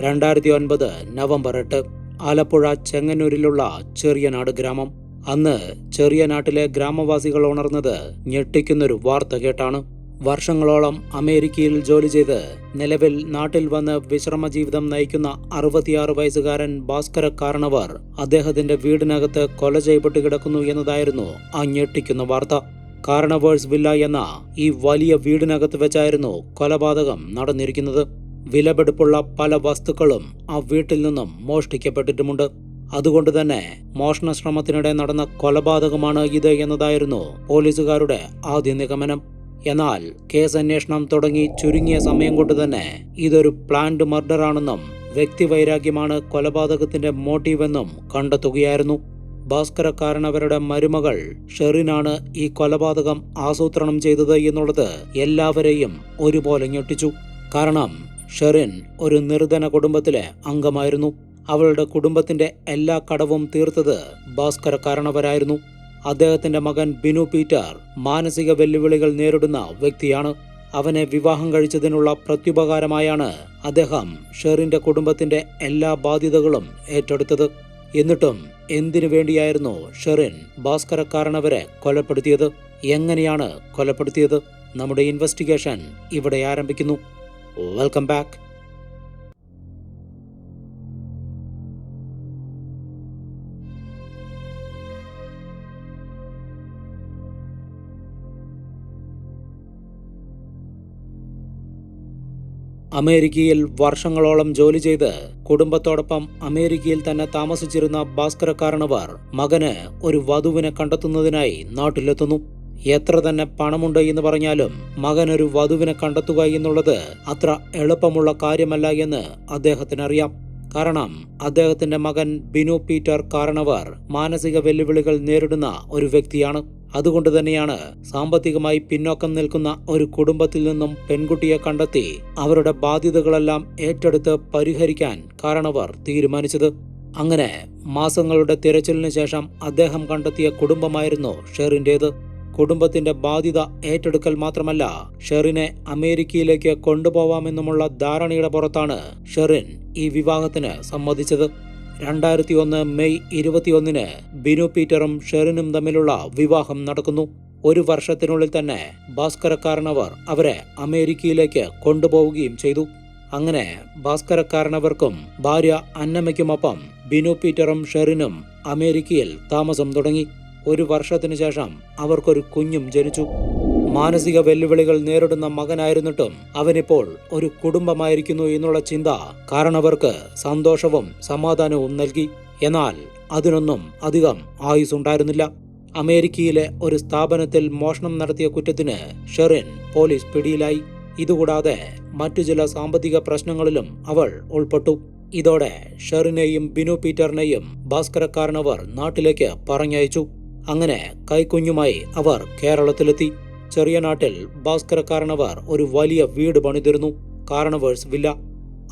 രണ്ടായിരത്തി ഒൻപത് നവംബർ എട്ട് ആലപ്പുഴ ചെങ്ങന്നൂരിലുള്ള ചെറിയനാട് ഗ്രാമം. അന്ന് ചെറിയനാട്ടിലെ ഗ്രാമവാസികൾ ഉണർന്നത് ഞെട്ടിക്കുന്നൊരു വാർത്ത കേട്ടാണ്. വർഷങ്ങളോളം അമേരിക്കയിൽ ജോലി ചെയ്ത് നിലവിൽ നാട്ടിൽ വന്ന് വിശ്രമ ജീവിതം നയിക്കുന്ന അറുപത്തിയാറ് വയസ്സുകാരൻ ഭാസ്കര കാരണവർ അദ്ദേഹത്തിന്റെ വീടിനകത്ത് കൊല ചെയ്യപ്പെട്ട് കിടക്കുന്നു എന്നതായിരുന്നു ആ ഞെട്ടിക്കുന്ന വാർത്ത. കാരണവേഴ്സ് വില്ല എന്ന ഈ വലിയ വീടിനകത്ത് വെച്ചായിരുന്നു കൊലപാതകം നടന്നിരിക്കുന്നത്. വിലപിടിപ്പുള്ള പല വസ്തുക്കളും ആ വീട്ടിൽ നിന്നും മോഷ്ടിക്കപ്പെട്ടിട്ടുമുണ്ട്. അതുകൊണ്ട് തന്നെ മോഷണ ശ്രമത്തിനിടെ നടന്ന കൊലപാതകമാണ് ഇത് എന്നതായിരുന്നു പോലീസുകാരുടെ ആദ്യ നിഗമനം. എന്നാൽ കേസ് അന്വേഷണം തുടങ്ങി ചുരുങ്ങിയ സമയം കൊണ്ട് തന്നെ ഇതൊരു പ്ലാന്റ് മർഡർ ആണെന്നും വ്യക്തിവൈരാഗ്യമാണ് കൊലപാതകത്തിന്റെ മോട്ടീവെന്നും കണ്ടെത്തുകയായിരുന്നു. ഭാസ്കരക്കാരനവരുടെ മരുമകൾ ഷെറിനാണ് ഈ കൊലപാതകം ആസൂത്രണം ചെയ്തത് എന്നുള്ളത് എല്ലാവരെയും ഒരുപോലെ ഞെട്ടിച്ചു. കാരണം ഷെറിൻ ഒരു നിർധന കുടുംബത്തിലെ അംഗമായിരുന്നു. അവളുടെ കുടുംബത്തിന്റെ എല്ലാ കടവും തീർത്തത് ഭാസ്കരക്കാരനവരായിരുന്നു അദ്ദേഹത്തിന്റെ മകൻ ബിനു പീറ്റർ മാനസിക വെല്ലുവിളികൾ നേരിടുന്ന വ്യക്തിയാണ്. അവനെ വിവാഹം കഴിച്ചതിനുള്ള പ്രത്യുപകാരമായാണ് അദ്ദേഹം ഷെറിന്റെ കുടുംബത്തിന്റെ എല്ലാ ബാധ്യതകളും ഏറ്റെടുത്തത്. എന്നിട്ടും എന്തിനു വേണ്ടിയായിരുന്നു ഷെറിൻ ഭാസ്കരക്കാരനവരെ കൊലപ്പെടുത്തിയത്? എങ്ങനെയാണ് കൊലപ്പെടുത്തിയത്? നമ്മുടെ ഇൻവെസ്റ്റിഗേഷൻ ഇവിടെ ആരംഭിക്കുന്നു. വെൽക്കം ബാക്ക് അമേരിക്കയിൽ വർഷങ്ങളോളം ജോലി ചെയ്ത് കുടുംബത്തോടൊപ്പം അമേരിക്കയിൽ തന്നെ താമസിച്ചിരുന്ന ഭാസ്കരക്കാരണവർ മകന് ഒരു വധുവിനെ കണ്ടെത്തുന്നതിനായി നാട്ടിലെത്തുന്നു. എത്ര തന്നെ പണമുണ്ട് എന്ന് പറഞ്ഞാലും മകനൊരു വധുവിനെ കണ്ടെത്തുക എന്നുള്ളത് അത്ര എളുപ്പമുള്ള കാര്യമല്ല എന്ന് അദ്ദേഹത്തിനറിയാം. കാരണം അദ്ദേഹത്തിന്റെ മകൻ ബിനു പീറ്റർ കാരണവർ മാനസിക വെല്ലുവിളികൾ നേരിടുന്ന ഒരു വ്യക്തിയാണ്. അതുകൊണ്ട് തന്നെയാണ് സാമ്പത്തികമായി പിന്നോക്കം നിൽക്കുന്ന ഒരു കുടുംബത്തിൽ നിന്നും പെൺകുട്ടിയെ കണ്ടെത്തി അവരുടെ ബാധ്യതകളെല്ലാം ഏറ്റെടുത്ത് പരിഹരിക്കാൻ കാരണവർ തീരുമാനിച്ചത്. അങ്ങനെ മാസങ്ങളുടെ തിരച്ചിലിന് ശേഷം അദ്ദേഹം കണ്ടെത്തിയ കുടുംബമായിരുന്നു ഷെറിന്റേത്. കുടുംബത്തിന്റെ ബാധ്യത ഏറ്റെടുക്കൽ മാത്രമല്ല ഷെറിനെ അമേരിക്കയിലേക്ക് കൊണ്ടുപോവാമെന്നുമുള്ള ധാരണയുടെ പുറത്താണ് ഷെറിൻ ഈ വിവാഹത്തിന് സമ്മതിച്ചത്. രണ്ടായിരത്തി ഒന്ന് മെയ് ഇരുപത്തിയൊന്നിന് ബിനു പീറ്ററും ഷെറിനും തമ്മിലുള്ള വിവാഹം നടക്കുന്നു. ഒരു വർഷത്തിനുള്ളിൽ തന്നെ ഭാസ്കരക്കാരനവർ അവരെ അമേരിക്കയിലേക്ക് കൊണ്ടുപോവുകയും ചെയ്തു. അങ്ങനെ ഭാസ്കരക്കാരനവർക്കും ഭാര്യ അന്നമ്മയ്ക്കുമൊപ്പം ബിനു പീറ്ററും ഷെറിനും അമേരിക്കയിൽ താമസം തുടങ്ങി. ഒരു വർഷത്തിനു ശേഷം അവർക്കൊരു കുഞ്ഞും ജനിച്ചു. മാനസിക വെല്ലുവിളികൾ നേരിടുന്ന മകനായിരുന്നിട്ടും അവനിപ്പോൾ ഒരു കുടുംബമായിരിക്കുന്നു എന്നുള്ള ചിന്ത കാരണവർക്ക് സന്തോഷവും സമാധാനവും നൽകി. എന്നാൽ അതിനൊന്നും അധികം ആയുസുണ്ടായിരുന്നില്ല. അമേരിക്കയിലെ ഒരു സ്ഥാപനത്തിൽ മോഷണം നടത്തിയ കുറ്റത്തിന് ഷെറിൻ പോലീസ് പിടിയിലായി. ഇതുകൂടാതെ മറ്റു ചില സാമ്പത്തിക പ്രശ്നങ്ങളിലും അവൾ ഉൾപ്പെട്ടു. ഇതോടെ ഷെറിനെയും ബിനു പീറ്ററിനെയും ഭാസ്കരക്കാരനവർ നാട്ടിലേക്ക് പറഞ്ഞയച്ചു. അങ്ങനെ കൈക്കുഞ്ഞുമായി അവർ കേരളത്തിലെത്തി. ചെറിയ നാട്ടിൽ ഭാസ്കരക്കാരനവർ ഒരു വലിയ വീട് പണിതിരുന്നു. കാരണവേഴ്സ് വില്ല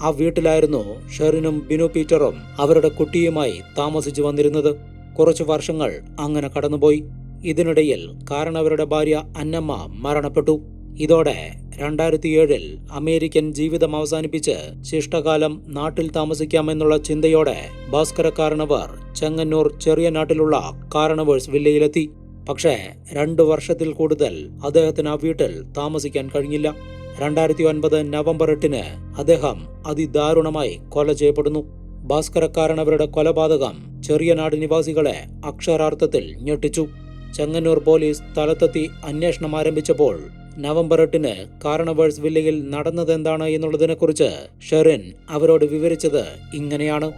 ആ വീട്ടിലായിരുന്നു ഷെറിനും ബിനു പീറ്ററും അവരുടെ കുട്ടിയുമായി താമസിച്ചു വന്നിരുന്നത്. കുറച്ചു വർഷങ്ങൾ അങ്ങനെ കടന്നുപോയി. ഇതിനിടയിൽ കാരണവരുടെ ഭാര്യ അന്നമ്മ മരണപ്പെട്ടു. ഇതോടെ രണ്ടായിരത്തി ഏഴിൽ അമേരിക്കൻ ജീവിതം അവസാനിപ്പിച്ച് ശിഷ്ടകാലം നാട്ടിൽ താമസിക്കാമെന്നുള്ള ചിന്തയോടെ ഭാസ്കരക്കാരണവർ ചെങ്ങന്നൂർ ചെറിയ നാട്ടിലുള്ള കാരണവേഴ്സ് വില്ലയിലെത്തി. പക്ഷേ രണ്ടു വർഷത്തിൽ കൂടുതൽ അദ്ദേഹത്തിന് ആ വീട്ടിൽ താമസിക്കാൻ കഴിഞ്ഞില്ല. രണ്ടായിരത്തി ഒൻപത് നവംബർ എട്ടിന് അദ്ദേഹം അതിദാരുണമായി കൊല ചെയ്യപ്പെടുന്നു. ഭാസ്കരക്കാരനവരുടെ കൊലപാതകം ചെറിയ നാട് നിവാസികളെ അക്ഷരാർത്ഥത്തിൽ ഞെട്ടിച്ചു. ചെങ്ങന്നൂർ പോലീസ് സ്ഥലത്തെത്തി അന്വേഷണം ആരംഭിച്ചപ്പോൾ നവംബർ എട്ടിന് കാരണവേഴ്സ് വില്ലയിൽ നടന്നതെന്താണ് എന്നുള്ളതിനെക്കുറിച്ച് ഷെറിൻ അവരോട് വിവരിച്ചത് ഇങ്ങനെയാണ്.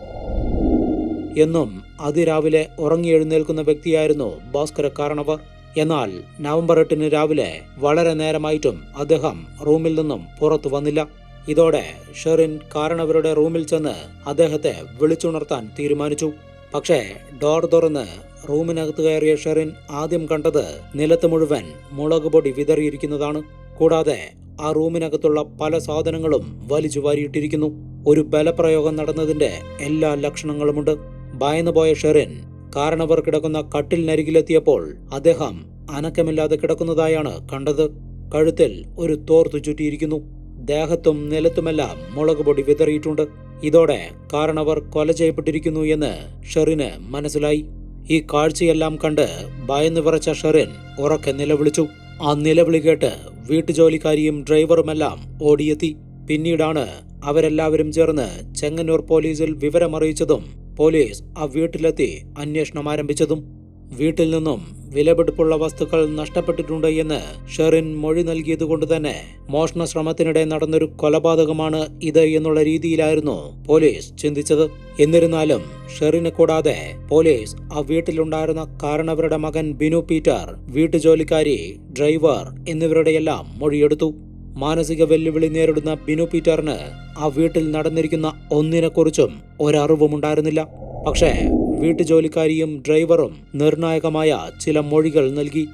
എന്നും അതിരാവിലെ ഉറങ്ങിയെഴുന്നേൽക്കുന്ന വ്യക്തിയായിരുന്നു ഭാസ്കര കാരണവർ എന്നാൽ നവംബർ എട്ടിന് രാവിലെ വളരെ നേരമായിട്ടും അദ്ദേഹം റൂമിൽ നിന്നും പുറത്തു വന്നില്ല. ഇതോടെ ഷെറിൻ കാരണവരുടെ റൂമിൽ ചെന്ന് അദ്ദേഹത്തെ വിളിച്ചുണർത്താൻ തീരുമാനിച്ചു. പക്ഷേ ഡോർ തുറന്ന് റൂമിനകത്ത് കയറിയ ഷെറിൻ ആദ്യം കണ്ടത് നിലത്ത് മുഴുവൻ മുളക് പൊടി വിതറിയിരിക്കുന്നതാണ്. കൂടാതെ ആ റൂമിനകത്തുള്ള പല സാധനങ്ങളും വലിച്ചു വാരിയിട്ടിരിക്കുന്നു. ഒരു ബലപ്രയോഗം നടന്നതിന്റെ എല്ലാ ലക്ഷണങ്ങളുമുണ്ട്. ഭയന്നുപോയ ഷെറിൻ കാരണവർ കിടക്കുന്ന കട്ടിലിനരികിലെത്തിയപ്പോൾ അദ്ദേഹം അനക്കമില്ലാതെ കിടക്കുന്നതായാണ് കണ്ടത്. കഴുത്തിൽ ഒരു തോർത്തു ചുറ്റിയിരിക്കുന്നു. ദേഹത്തും നിലത്തുമെല്ലാം മുളക് പൊടി വിതറിയിട്ടുണ്ട്. ഇതോടെ കാരണവർ കൊല ചെയ്യപ്പെട്ടിരിക്കുന്നു എന്ന് ഷെറിന് മനസ്സിലായി. ഈ കാഴ്ചയെല്ലാം കണ്ട് ഭയന്ന് വിറച്ച ഷെറിൻ ഉറക്കെ നിലവിളിച്ചു. ആ നിലവിളി കേട്ട് വീട്ടുജോലിക്കാരിയും ഡ്രൈവറുമെല്ലാം ഓടിയെത്തി. പിന്നീടാണ് അവരെല്ലാവരും ചേർന്ന് ചെങ്ങന്നൂർ പോലീസിൽ വിവരമറിയിച്ചതും പോലീസ് ആ വീട്ടിലെത്തി അന്വേഷണം ആരംഭിച്ചതും വീട്ടിൽ നിന്നും വിലപിടിപ്പുള്ള വസ്തുക്കൾ നഷ്ടപ്പെട്ടിട്ടുണ്ട് എന്ന് ഷെറിൻ മൊഴി നൽകിയതുകൊണ്ട് തന്നെ മോഷണ ശ്രമത്തിനിടെ നടന്നൊരു കൊലപാതകമാണ് ഇത് എന്നുള്ള രീതിയിലായിരുന്നു പോലീസ് ചിന്തിച്ചത്. എന്നിരുന്നാലും ഷെറിനെ കൂടാതെ പോലീസ് ആ വീട്ടിലുണ്ടായിരുന്ന കാരണവരുടെ മകൻ ബിനു പീറ്റർ വീട്ടുജോലിക്കാരി ഡ്രൈവർ എന്നിവരുടെയെല്ലാം മൊഴിയെടുത്തു. മാനസിക വെല്ലുവിളി നേരിടുന്ന ബിനു പീറ്ററിന് ആ വീട്ടിൽ നടന്നിരിക്കുന്ന ഒന്നിനെക്കുറിച്ചും ഒരറിവുമുണ്ടായിരുന്നില്ല. പക്ഷേ വീട്ടുജോലിക്കാരിയും ഡ്രൈവറും നിർണായകമായ ചില മൊഴികൾ നൽകി.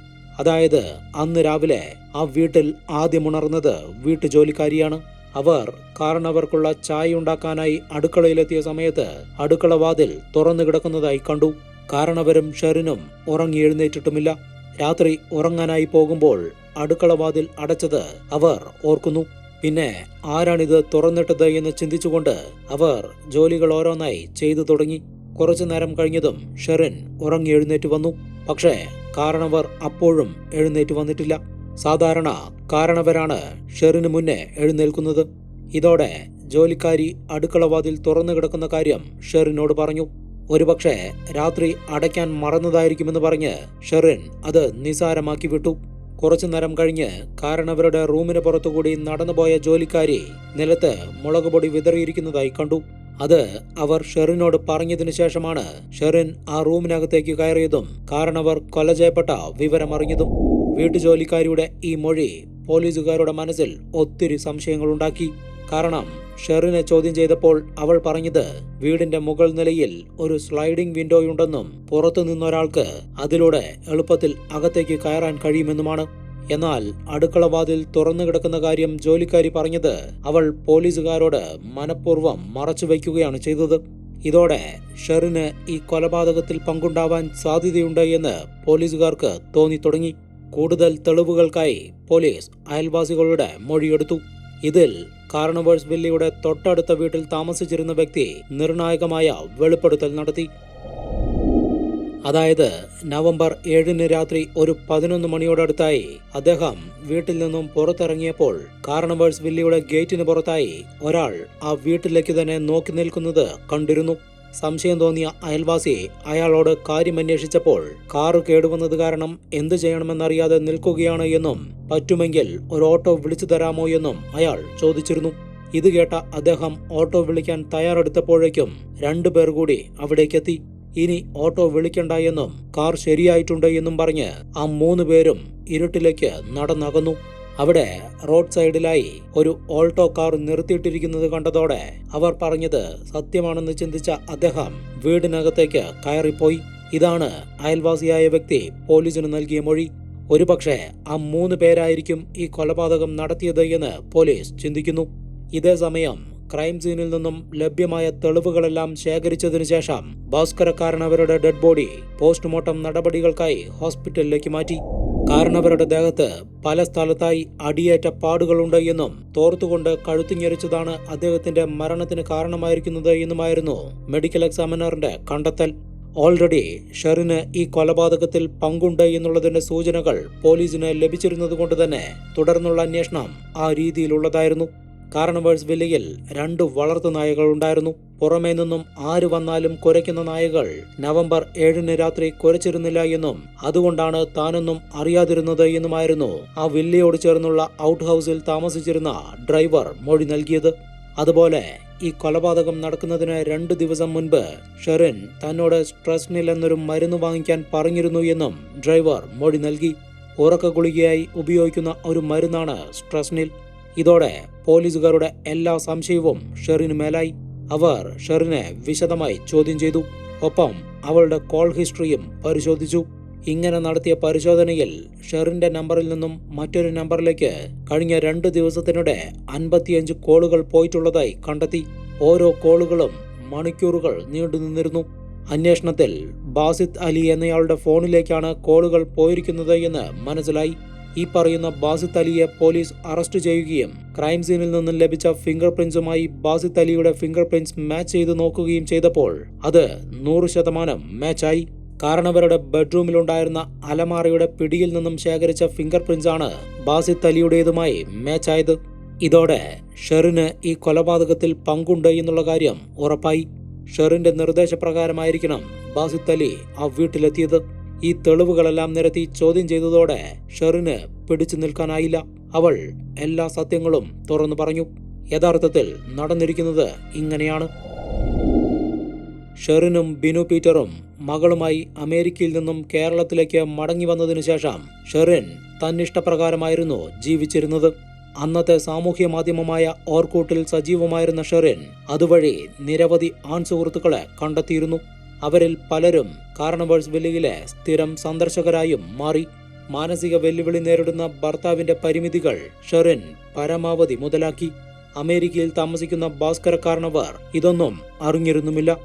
അതായത് അന്ന് രാവിലെ ആ വീട്ടിൽ ആദ്യമുണർന്നത് വീട്ടുജോലിക്കാരിയാണ്. അവർ കാരണവർക്കുള്ള ചായ ഉണ്ടാക്കാനായി അടുക്കളയിലെത്തിയ സമയത്ത് അടുക്കള വാതിൽ തുറന്നു കിടക്കുന്നതായി കണ്ടു. കാരണവരും ഷെറിനും ഉറങ്ങി എഴുന്നേറ്റിട്ടുമില്ല. രാത്രി ഉറങ്ങാനായി പോകുമ്പോൾ അടുക്കളവാതിൽ അടച്ചത് അവർ ഓർക്കുന്നു. പിന്നെ ആരാണിത് തുറന്നിട്ടത് എന്ന് ചിന്തിച്ചുകൊണ്ട് അവർ ജോലികൾ ഓരോന്നായി ചെയ്തു തുടങ്ങി. കുറച്ചു നേരം കഴിഞ്ഞതും ഷെറിൻ ഉറങ്ങി എഴുന്നേറ്റ് വന്നു. പക്ഷേ കാരണവർ അപ്പോഴും എഴുന്നേറ്റ് വന്നിട്ടില്ല. സാധാരണ കാരണവരാണ് ഷെറിന് മുന്നേ എഴുന്നേൽക്കുന്നത്. ഇതോടെ ജോലിക്കാരി അടുക്കളവാതിൽ തുറന്നു കിടക്കുന്ന കാര്യം ഷെറിനോട് പറഞ്ഞു. ഒരുപക്ഷെ രാത്രി അടയ്ക്കാൻ മറന്നതായിരിക്കുമെന്ന് പറഞ്ഞ് ഷെറിൻ അത് നിസാരമാക്കി വിട്ടു. കുറച്ചു നേരം കഴിഞ്ഞ് കാരണവരുടെ റൂമിന് പുറത്തുകൂടി നടന്നുപോയ ജോലിക്കാരി നിലത്ത് മുളകുപൊടി വിതറിയിരിക്കുന്നതായി കണ്ടു. അത് അവർ ഷെറിനോട് പറഞ്ഞതിനു ശേഷമാണ് ഷെറിൻ ആ റൂമിനകത്തേക്ക് കയറിയതും കാരണവർ കൊല ചെയ്യപ്പെട്ട വിവരമറിഞ്ഞതും വീട്ടുജോലിക്കാരിയുടെ ഈ മൊഴി പോലീസുകാരുടെ മനസ്സിൽ ഒത്തിരി സംശയങ്ങളുണ്ടാക്കി. കാരണം ഷെറിനെ ചോദ്യം ചെയ്തപ്പോൾ അവൾ പറഞ്ഞത് വീടിന്റെ മുകൾ നിലയിൽ ഒരു സ്ലൈഡിംഗ് വിൻഡോയുണ്ടെന്നും പുറത്തു നിന്നൊരാൾക്ക് അതിലൂടെ എളുപ്പത്തിൽ അകത്തേക്ക് കയറാൻ കഴിയുമെന്നുമാണ്. എന്നാൽ അടുക്കള വാതിൽ തുറന്നു കിടക്കുന്ന കാര്യം ജോലിക്കാരി പറഞ്ഞത് അവൾ പോലീസുകാരോട് മനഃപൂർവം മറച്ചു വയ്ക്കുകയാണ് ചെയ്തത്. ഇതോടെ ഷെറിന് ഈ കൊലപാതകത്തിൽ പങ്കുണ്ടാവാൻ സാധ്യതയുണ്ട് എന്ന് പോലീസുകാർക്ക് തോന്നി തുടങ്ങി. കൂടുതൽ തെളിവുകൾക്കായി പോലീസ് അയൽവാസികളുടെ മൊഴിയെടുത്തു. ഇതിൽ കാർണവേഴ്സ് ബില്ലിയുടെ തൊട്ടടുത്ത വീട്ടിൽ താമസിച്ചിരുന്ന വ്യക്തി നിർണായകമായ വെളിപ്പെടുത്തൽ നടത്തി. അതായത് നവംബർ ഏഴിന് രാത്രി ഒരു പതിനൊന്ന് മണിയോടടുത്തായി അദ്ദേഹം വീട്ടിൽ നിന്നും പുറത്തിറങ്ങിയപ്പോൾ കാർണവേഴ്സ് വില്ലയുടെ ഗേറ്റിന് പുറത്തായി ഒരാൾ ആ വീട്ടിലേക്ക് തന്നെ നോക്കി നിൽക്കുന്നത് കണ്ടിരുന്നു. സംശയം തോന്നിയ അയൽവാസി അയാളോട് കാര്യമന്വേഷിച്ചപ്പോൾ കാറ് കേടുവന്നത് കാരണം എന്തു ചെയ്യണമെന്നറിയാതെ നിൽക്കുകയാണ് എന്നും പറ്റുമെങ്കിൽ ഒരു ഓട്ടോ വിളിച്ചു തരാമോ എന്നും അയാൾ ചോദിച്ചിരുന്നു. ഇത് കേട്ട അദ്ദേഹം ഓട്ടോ വിളിക്കാൻ തയ്യാറെടുത്തപ്പോഴേക്കും രണ്ടുപേർ കൂടി അവിടേക്കെത്തി. ഇനി ഓട്ടോ വിളിക്കണ്ട എന്നും കാർ ശരിയായിട്ടുണ്ട് എന്നും പറഞ്ഞ് ആ മൂന്ന് പേരും ഇരുട്ടിലേക്ക് നടന്നകന്നു. അവിടെ റോഡ് സൈഡിലായി ഒരു ഓൾട്ടോ കാർ നിർത്തിയിട്ടിരിക്കുന്നത് കണ്ടതോടെ അവർ പറഞ്ഞത് സത്യമാണെന്ന് ചിന്തിച്ച അദ്ദേഹം വീടിനകത്തേക്ക് കയറിപ്പോയി. ഇതാണ് അയൽവാസിയായ വ്യക്തി പോലീസിന് നൽകിയ മൊഴി. ഒരുപക്ഷെ ആ മൂന്ന് പേരായിരിക്കും ഈ കൊലപാതകം നടത്തിയത് എന്ന് പോലീസ് ചിന്തിക്കുന്നു. ഇതേ സമയം ക്രൈം സീനിൽ നിന്നും ലഭ്യമായ തെളിവുകളെല്ലാം ശേഖരിച്ചതിനു ശേഷം ഭാസ്കരക്കാരനവരുടെ ഡെഡ് ബോഡി പോസ്റ്റ്മോർട്ടം നടപടികൾക്കായി ഹോസ്പിറ്റലിലേക്ക് മാറ്റി. കാരണവരുടെ ദേഹത്ത് പല സ്ഥലത്തായി അടിയേറ്റ പാടുകളുണ്ട് എന്നും തോർത്തുകൊണ്ട് കഴുത്തിഞ്ഞെരിച്ചതാണ് അദ്ദേഹത്തിന്റെ മരണത്തിന് കാരണമായിരിക്കുന്നത് എന്നുമായിരുന്നു മെഡിക്കൽ എക്സാമിനറിന്റെ കണ്ടെത്തൽ. ഓൾറെഡി ഷെറിന് ഈ കൊലപാതകത്തിൽ പങ്കുണ്ട് എന്നുള്ളതിന്റെ സൂചനകൾ പോലീസിന് ലഭിച്ചിരുന്നതുകൊണ്ട് തന്നെ തുടർന്നുള്ള അന്വേഷണം ആ രീതിയിലുള്ളതായിരുന്നു. കാരണവേഴ്സ് വില്ലയിൽ രണ്ട് വളർത്തു നായകൾ ഉണ്ടായിരുന്നു. പുറമേ നിന്നും ആര് വന്നാലും കുരയ്ക്കുന്ന നായകൾ നവംബർ ഏഴിന് രാത്രി കുരച്ചിരുന്നില്ല എന്നും അതുകൊണ്ടാണ് താനൊന്നും അറിയാതിരുന്നത് എന്നുമായിരുന്നു ആ വില്ലയോട് ചേർന്നുള്ള ഔട്ട് ഹൗസിൽ താമസിച്ചിരുന്ന ഡ്രൈവർ മൊഴി നൽകിയത്. അതുപോലെ ഈ കൊലപാതകം നടക്കുന്നതിന് രണ്ട് ദിവസം മുൻപ് ഷെറിൻ തന്നോട് സ്ട്രെസ്നിൽ എന്നൊരു മരുന്ന് വാങ്ങിക്കാൻ പറഞ്ഞിരുന്നു എന്നും ഡ്രൈവർ മൊഴി നൽകി. ഉറക്ക ഗുളികയായി ഉപയോഗിക്കുന്ന ഒരു മരുന്നാണ് സ്ട്രെസ്നിൽ. ഇതോടെ പോലീസുകാരുടെ എല്ലാ സംശയവും ഷെറിന് മേലായി. അവർ ഷെറിനെ വിശദമായി ചോദ്യം ചെയ്തു. ഒപ്പം അവളുടെ കോൾ ഹിസ്റ്ററിയും പരിശോധിച്ചു. ഇങ്ങനെ നടത്തിയ പരിശോധനയിൽ ഷെറിന്റെ നമ്പറിൽ നിന്നും മറ്റൊരു നമ്പറിലേക്ക് കഴിഞ്ഞ രണ്ട് ദിവസത്തിനിടെ അൻപത്തിയഞ്ച് കോളുകൾ പോയിട്ടുള്ളതായി കണ്ടെത്തി. ഓരോ കോളുകളും മണിക്കൂറുകൾ നീണ്ടു നിന്നിരുന്നു. അന്വേഷണത്തിൽ ബാസിത് അലി എന്നയാളുടെ ഫോണിലേക്കാണ് കോളുകൾ പോയിരിക്കുന്നത് എന്ന് മനസ്സിലായി. ഈ പറയുന്ന ബാസിത് അലിയെ പോലീസ് അറസ്റ്റ് ചെയ്യുകയും ക്രൈം സീനിൽ നിന്നും ലഭിച്ച ഫിംഗർ പ്രിന്റ്സുമായി ബാസിത്ത് അലിയുടെ ഫിംഗർ പ്രിന്റ്സ് മാച്ച് ചെയ്ത് നോക്കുകയും ചെയ്തപ്പോൾ അത് നൂറ് ശതമാനം മാച്ചായി. കാരണവരുടെ ബെഡ്റൂമിലുണ്ടായിരുന്ന അലമാറയുടെ പിടിയിൽ നിന്നും ശേഖരിച്ച ഫിംഗർ പ്രിന്റ്സാണ് ആണ് ബാസിത്ത് അലിയുടേതുമായി മാച്ചായത്. ഇതോടെ ഷെറിന് ഈ കൊലപാതകത്തിൽ പങ്കുണ്ട് എന്നുള്ള കാര്യം ഉറപ്പായി. ഷെറിന്റെ നിർദ്ദേശപ്രകാരമായിരിക്കണം ബാസിത്ത് അലി ആ വീട്ടിലെത്തിയത്. ഈ തെളിവുകളെല്ലാം നിരത്തി ചോദ്യം ചെയ്തതോടെ ഷെറിന് പിടിച്ചു നിൽക്കാനായില്ല. അവൾ എല്ലാ സത്യങ്ങളും തുറന്നു പറഞ്ഞു. യഥാർത്ഥത്തിൽ നടന്നിരിക്കുന്നത് ഇങ്ങനെയാണ്. ഷെറിനും ബിനു പീറ്ററും മകളുമായി അമേരിക്കയിൽ നിന്നും കേരളത്തിലേക്ക് മടങ്ങി വന്നതിനു ശേഷം ഷെറിൻ തന്നിഷ്ടപ്രകാരമായിരുന്നു ജീവിച്ചിരുന്നത്. അന്നത്തെ സാമൂഹ്യ മാധ്യമമായ ഓർക്കൂട്ടിൽ സജീവമായിരുന്ന ഷെറിൻ അതുവഴി നിരവധി ആൺ സുഹൃത്തുക്കളെ കണ്ടെത്തിയിരുന്നു. അവരിൽ പലരും കാർണവേഴ്സ് വില്ലയിലെ സ്ഥിരം സന്ദർശകരായും മാറി മാനസിക വെല്ലുവിളി നേരിടുന്ന ഭർത്താവിന്റെ പരിമിതികൾ ഷെറിൻ പരമാവധി മുതലാക്കി. അമേരിക്കയിൽ താമസിക്കുന്ന ഭാസ്കര കാരണവർ ഇതൊന്നും അറിഞ്ഞിരുന്നുമില്ല.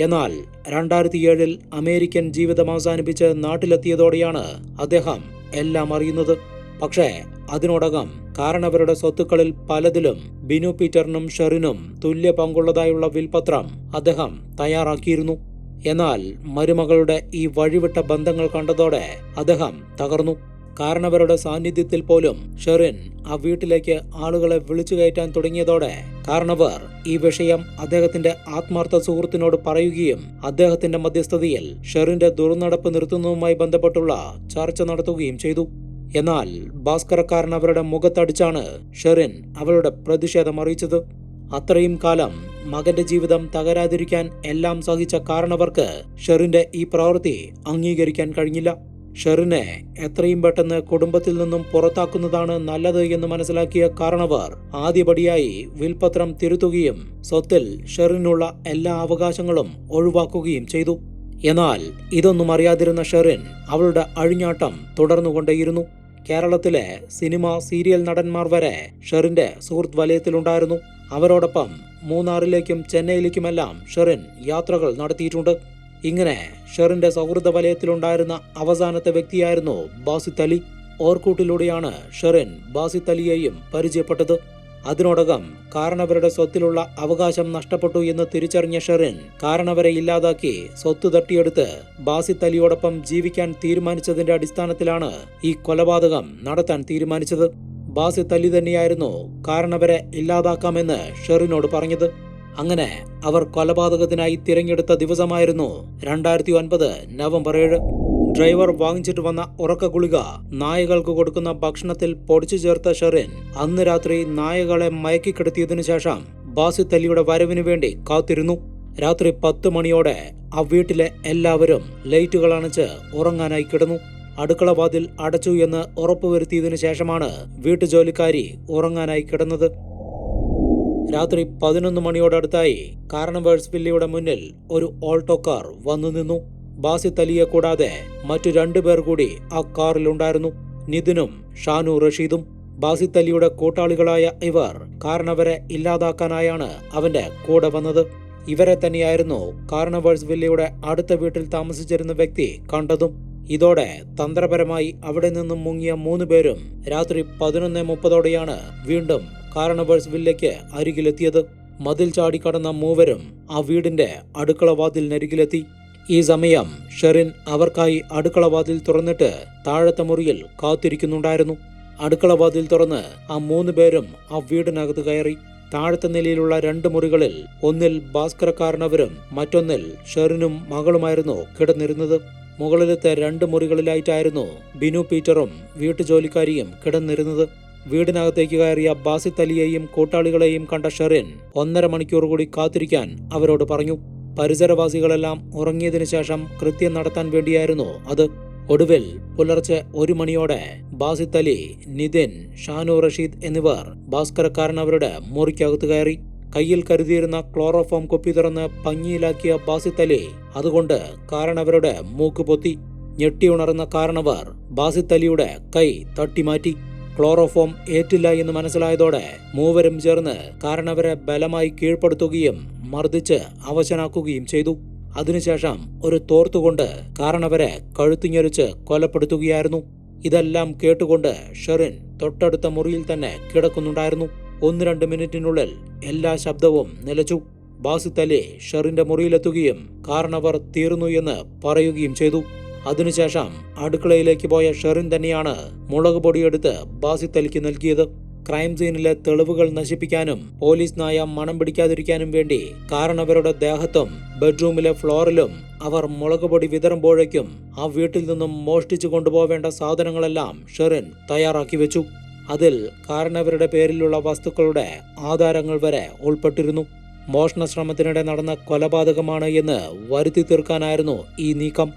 എന്നാൽ രണ്ടായിരത്തി ഏഴിൽ അമേരിക്കൻ ജീവിതം അവസാനിപ്പിച്ച് നാട്ടിലെത്തിയതോടെയാണ് അദ്ദേഹം എല്ലാം അറിയുന്നത്. പക്ഷേ അതിനോടകം കാരണവരുടെ സ്വത്തുക്കളിൽ പലതിലും ബിനു പീറ്ററിനും ഷെറിനും തുല്യ പങ്കുള്ളതായുള്ള വിൽപത്രം അദ്ദേഹം തയ്യാറാക്കിയിരുന്നു. എന്നാൽ മരുമകളുടെ ഈ വഴിവിട്ട ബന്ധങ്ങൾ കണ്ടതോടെ അദ്ദേഹം തകർന്നു. കാരണവരുടെ സാന്നിധ്യത്തിൽ പോലും ഷെറിൻ ആ വീട്ടിലേക്ക് ആളുകളെ വിളിച്ചു കയറ്റാൻ തുടങ്ങിയതോടെ കാരണവർ ഈ വിഷയം അദ്ദേഹത്തിന്റെ ആത്മാർത്ഥ സുഹൃത്തിനോട് പറയുകയും അദ്ദേഹത്തിന്റെ മധ്യസ്ഥതയിൽ ഷെറിന്റെ ദുർനടപ്പ് നിർത്തുന്നതുമായി ബന്ധപ്പെട്ടുള്ള ചർച്ച നടത്തുകയും ചെയ്തു. എന്നാൽ ഭാസ്കരക്കാരൻ അവരുടെ മുഖത്തടിച്ചാണ് ഷെറിൻ അവരുടെ പ്രതിഷേധം അറിയിച്ചത്. അത്രയും കാലം മകന്റെ ജീവിതം തകരാതിരിക്കാൻ എല്ലാം സഹിച്ച കാരണവർക്ക് ഷെറിന്റെ ഈ പ്രവൃത്തി അംഗീകരിക്കാൻ കഴിഞ്ഞില്ല. ഷെറിനെ എത്രയും പെട്ടെന്ന് കുടുംബത്തിൽ നിന്നും പുറത്താക്കുന്നതാണ് നല്ലത് എന്ന് മനസ്സിലാക്കിയ കാരണവർ ആദ്യപടിയായി വിൽപത്രം തിരുത്തുകയും സ്വത്തിൽ ഷെറിനുള്ള എല്ലാ അവകാശങ്ങളും ഒഴിവാക്കുകയും ചെയ്തു. എന്നാൽ ഇതൊന്നും അറിയാതിരുന്ന ഷെറിൻ അവളുടെ അഴിഞ്ഞാട്ടം തുടർന്നുകൊണ്ടേയിരുന്നു. കേരളത്തിലെ സിനിമ സീരിയൽ നടന്മാർ വരെ ഷെറിന്റെ സുഹൃത്ത് വലയത്തിലുണ്ടായിരുന്നു. അവരോടൊപ്പം മൂന്നാറിലേക്കും ചെന്നൈയിലേക്കുമെല്ലാം ഷെറിൻ യാത്രകൾ നടത്തിയിട്ടുണ്ട്. ഇങ്ങനെ ഷെറിന്റെ സൗഹൃദ വലയത്തിലുണ്ടായിരുന്ന അവസാനത്തെ വ്യക്തിയായിരുന്നു ബാസിത്ത് അലി. ഓർക്കൂട്ടിലൂടെയാണ് ഷെറിൻ ബാസിത്ത് അലിയെയും പരിചയപ്പെട്ടത്. അതിനോടകം കാരണവരുടെ സ്വത്തിലുള്ള അവകാശം നഷ്ടപ്പെട്ടു എന്ന് തിരിച്ചറിഞ്ഞ ഷെറിൻ കാരണവരെ ഇല്ലാതാക്കി സ്വത്ത് തട്ടിയെടുത്ത് ബാസിത്ത് അലിയോടൊപ്പം ജീവിക്കാൻ തീരുമാനിച്ചതിന്റെ അടിസ്ഥാനത്തിലാണ് ഈ കൊലപാതകം നടത്താൻ തീരുമാനിച്ചത്. ബാസിത്ത് അലി തന്നെയായിരുന്നു. കാരണവരെ ഇല്ലാതാക്കാമെന്ന് ഷെറിനോട് പറഞ്ഞത്. അങ്ങനെ അവർ കൊലപാതകത്തിനായി തിരഞ്ഞെടുത്ത ദിവസമായിരുന്നു രണ്ടായിരത്തി ഒൻപത് നവംബർ ഏഴ്. ഡ്രൈവർ വാങ്ങിച്ചിട്ട് വന്ന ഉറക്ക ഗുളിക നായകൾക്ക് കൊടുക്കുന്ന ഭക്ഷണത്തിൽ പൊടിച്ചു ചേർത്ത ഷെറിൻ അന്ന് രാത്രി നായകളെ മയക്കിക്കിടത്തിയതിനു ശേഷം ബാസി അലിയുടെ വരവിനു വേണ്ടി കാത്തിരുന്നു. രാത്രി പത്ത് മണിയോടെ ആ വീട്ടിലെ എല്ലാവരും ലൈറ്റുകൾ അണച്ച് ഉറങ്ങാനായി കിടന്നു. അടുക്കള വാതിൽ അടച്ചു എന്ന് ഉറപ്പുവരുത്തിയതിനു ശേഷമാണ് വീട്ടുജോലിക്കാരി ഉറങ്ങാനായി കിടന്നത്. രാത്രി പതിനൊന്ന് മണിയോടടുത്തായി കാരണവേഴ്സ് വില്ലയുടെ മുന്നിൽ ഒരു ഓൾട്ടോ കാർ വന്നു നിന്നു. ബാസി അലിയെ കൂടാതെ മറ്റു രണ്ടുപേർ കൂടി ആ കാറിലുണ്ടായിരുന്നു. നിതിനും ഷാനു റഷീദും ബാസി അലിയുടെ കൂട്ടാളികളായ ഇവർ കാരണവരെ ഇല്ലാതാക്കാനായാണ് അവന്റെ കൂടെ വന്നത്. ഇവരെ തന്നെയായിരുന്നു കാരണവേഴ്സ് വില്ലയുടെ അടുത്ത വീട്ടിൽ താമസിച്ചിരുന്ന വ്യക്തി കണ്ടതും. ഇതോടെ തന്ത്രപരമായി അവിടെ നിന്നും മുങ്ങിയ മൂന്ന് പേരും രാത്രി പതിനൊന്ന് മുപ്പതോടെയാണ് വീണ്ടും കാരണവേഴ്സ് വില്ലയ്ക്ക് അരികിലെത്തിയത്. മതിൽ ചാടിക്കടന്ന മൂവരും ആ വീടിന്റെ അടുക്കള വാതിലിനരികിലെത്തി. ഈ സമയം ഷെറിൻ അവർക്കായി അടുക്കളവാതിൽ തുറന്നിട്ട് താഴത്തെ മുറിയിൽ കാത്തിരിക്കുന്നുണ്ടായിരുന്നു. അടുക്കളവാതിൽ തുറന്ന് ആ മൂന്ന് പേരും ആ വീടിനകത്ത് കയറി. താഴത്തെ നിലയിലുള്ള രണ്ട് മുറികളിൽ ഒന്നിൽ ഭാസ്കരക്കാരനവരും മറ്റൊന്നിൽ ഷെറിനും മകളുമായിരുന്നു കിടന്നിരുന്നത്. മുകളിലത്തെ രണ്ട് മുറികളിലായിട്ടായിരുന്നു ബിനു പീറ്ററും വീട്ടുജോലിക്കാരിയും കിടന്നിരുന്നത്. വീടിനകത്തേക്ക് കയറിയ ബാസിത് അലിയെയും കൂട്ടാളികളെയും കണ്ട ഷെറിൻ ഒന്നര മണിക്കൂർ കൂടി കാത്തിരിക്കാൻ അവരോട് പറഞ്ഞു. പരിസരവാസികളെല്ലാം ഉറങ്ങിയതിനു ശേഷം കൃത്യം നടത്താൻ വേണ്ടിയായിരുന്നു അത്. ഒടുവിൽ പുലർച്ചെ ഒരു മണിയോടെ ബാസിത് അലി നിതിൻ ഷാനു റഷീദ് എന്നിവർ ഭാസ്കരക്കാരൻ അവരുടെ മുറിക്കകത്ത് കയറി. കയ്യിൽ കരുതിയിരുന്ന ക്ലോറോഫോം കുപ്പി തുറന്ന് പഞ്ഞിയിലാക്കിയ ബാസിത്ത് അലി അതുകൊണ്ട് കാരണവരുടെ മൂക്ക് പൊത്തി. ഞെട്ടിയുണർന്ന കാരണവർ ബാസിത്ത് അലിയുടെ കൈ തട്ടിമാറ്റി. ക്ലോറോഫോം ഏറ്റില്ല എന്ന് മനസ്സിലായതോടെ മൂവരും ചേർന്ന് കാരണവരെ ബലമായി കീഴ്പ്പെടുത്തുകയും മർദ്ദിച്ച് അവശനാക്കുകയും ചെയ്തു. അതിനുശേഷം ഒരു തോർത്തുകൊണ്ട് കാരണവരെ കഴുത്തിഞ്ഞൊരിച്ച് കൊലപ്പെടുത്തുകയായിരുന്നു. ഇതെല്ലാം കേട്ടുകൊണ്ട് ഷെറിൻ തൊട്ടടുത്ത മുറിയിൽ തന്നെ കിടക്കുന്നുണ്ടായിരുന്നു. ഒന്ന് രണ്ട് മിനിറ്റിനുള്ളിൽ എല്ലാ ശബ്ദവും നിലച്ചു. ബാസിത്ത് അലി ഷെറിന്റെ മുറിയിലെത്തുകയും കാരണവർ തീർന്നു എന്ന് പറയുകയും ചെയ്തു. അതിനുശേഷം അടുക്കളയിലേക്ക് പോയ ഷെറിൻ തന്നെയാണ് മുളക് പൊടിയെടുത്ത് ബാസിത്ത് അലിക്ക് നൽകിയത്. ക്രൈം സീനിലെ തെളിവുകൾ നശിപ്പിക്കാനും പോലീസ് നായ മണം പിടിക്കാതിരിക്കാനും വേണ്ടി കാരണവരുടെ ദേഹത്തും ബെഡ്റൂമിലെ ഫ്ലോറിലും അവർ മുളക് പൊടി വിതറുമ്പോഴേക്കും ആ വീട്ടിൽ നിന്നും മോഷ്ടിച്ചു കൊണ്ടുപോവേണ്ട സാധനങ്ങളെല്ലാം ഷെറിൻ തയ്യാറാക്കി വെച്ചു. അതിൽ കാരണവരുടെ പേരിലുള്ള വസ്തുക്കളുടെ ആധാരങ്ങൾ വരെ ഉൾപ്പെട്ടിരുന്നു. മോഷണ ശ്രമത്തിനിടെ നടന്ന കൊലപാതകമാണ് എന്ന് വരുത്തി തീർക്കാനായിരുന്നു ഈ നീക്കം.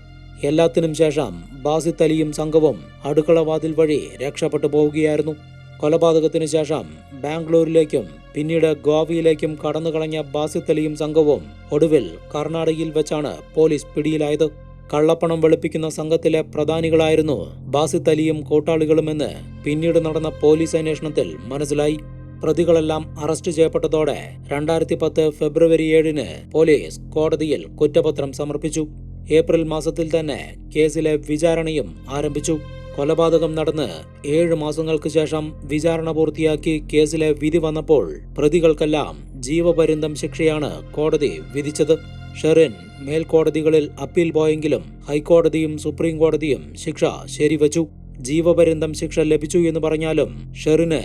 എല്ലാത്തിനും ശേഷം ബാസിത്ത് അലിയും സംഘവും അടുക്കളവാതിൽ വഴി രക്ഷപ്പെട്ടു പോവുകയായിരുന്നു. കൊലപാതകത്തിന് ശേഷം ബാംഗ്ലൂരിലേക്കും പിന്നീട് ഗോവയിലേക്കും കടന്നുകളഞ്ഞ ബാസിത്ത് അലിയും സംഘവും ഒടുവിൽ കർണാടകയിൽ വെച്ചാണ് പോലീസ് പിടിയിലായത്. കള്ളപ്പണം വെളുപ്പിക്കുന്ന സംഘത്തിലെ പ്രധാനികളായിരുന്നു ബാസിത് അലിയും കൂട്ടാളികളുമെന്ന് പിന്നീട് നടന്ന പോലീസ് അന്വേഷണത്തിൽ മനസ്സിലായി. പ്രതികളെല്ലാം അറസ്റ്റ് ചെയ്യപ്പെട്ടതോടെ രണ്ടായിരത്തി പത്ത് ഫെബ്രുവരി ഏഴിന് പോലീസ് കോടതിയിൽ കുറ്റപത്രം സമർപ്പിച്ചു. ഏപ്രിൽ മാസത്തിൽ തന്നെ കേസിലെ വിചാരണയും ആരംഭിച്ചു. കൊലപാതകം നടന്ന് ഏഴ് മാസങ്ങൾക്ക് ശേഷം വിചാരണ പൂർത്തിയാക്കി കേസിലെ വിധി വന്നപ്പോൾ പ്രതികൾക്കെല്ലാം ജീവപര്യന്തം ശിക്ഷയാണ് കോടതി വിധിച്ചത്. ഷെറിൻ മേൽക്കോടതികളിൽ അപ്പീൽ പോയെങ്കിലും ഹൈക്കോടതിയും സുപ്രീം കോടതിയും ശിക്ഷ ശരിവച്ചു. ജീവപര്യന്തം ശിക്ഷ ലഭിച്ചു എന്ന് പറഞ്ഞാലും ഷെറിന്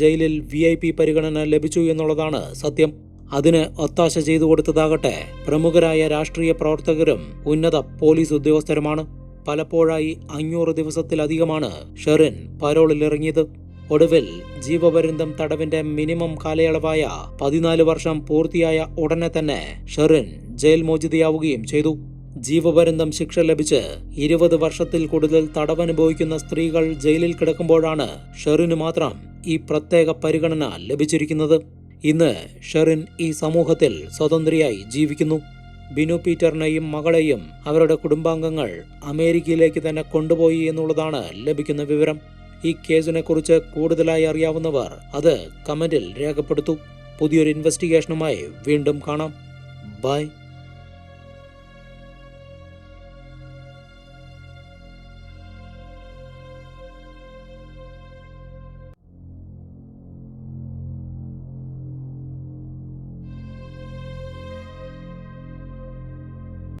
ജയിലിൽ വി ഐ പി പരിഗണന ലഭിച്ചു എന്നുള്ളതാണ് സത്യം. അതിന് ഒത്താശ ചെയ്തു കൊടുത്തതാകട്ടെ പ്രമുഖരായ രാഷ്ട്രീയ പ്രവർത്തകരും ഉന്നത പോലീസ് ഉദ്യോഗസ്ഥരുമാണ്. പലപ്പോഴായി അഞ്ഞൂറ് ദിവസത്തിലധികമാണ് ഷെറിൻ പരോളിലിറങ്ങിയത്. ഒടുവിൽ ജീവപര്യന്തം തടവിന്റെ മിനിമം കാലയളവായ പതിനാല് വർഷം പൂർത്തിയായ ഉടനെ തന്നെ ഷെറിൻ ജയിൽ മോചിതയാവുകയും ചെയ്തു. ജീവപര്യന്തം ശിക്ഷ ലഭിച്ച് ഇരുപത് വർഷത്തിൽ കൂടുതൽ തടവനുഭവിക്കുന്ന സ്ത്രീകൾ ജയിലിൽ കിടക്കുമ്പോഴാണ് ഷെറിന് മാത്രം ഈ പ്രത്യേക പരിഗണന ലഭിച്ചിരിക്കുന്നത്. ഇന്ന് ഷെറിൻ ഈ സമൂഹത്തിൽ സ്വതന്ത്രയായി ജീവിക്കുന്നു. ബിനു പീറ്ററിനെയും മകളെയും അവരുടെ കുടുംബാംഗങ്ങൾ അമേരിക്കയിലേക്ക് തന്നെ കൊണ്ടുപോയി എന്നുള്ളതാണ് ലഭിക്കുന്ന വിവരം. ഈ കേസിനെക്കുറിച്ച് കൂടുതലായി അറിയാവുന്നവർ അത് കമന്റിൽ രേഖപ്പെടുത്തൂ. പുതിയൊരു ഇൻവെസ്റ്റിഗേഷനുമായി വീണ്ടും കാണാം. ബൈ.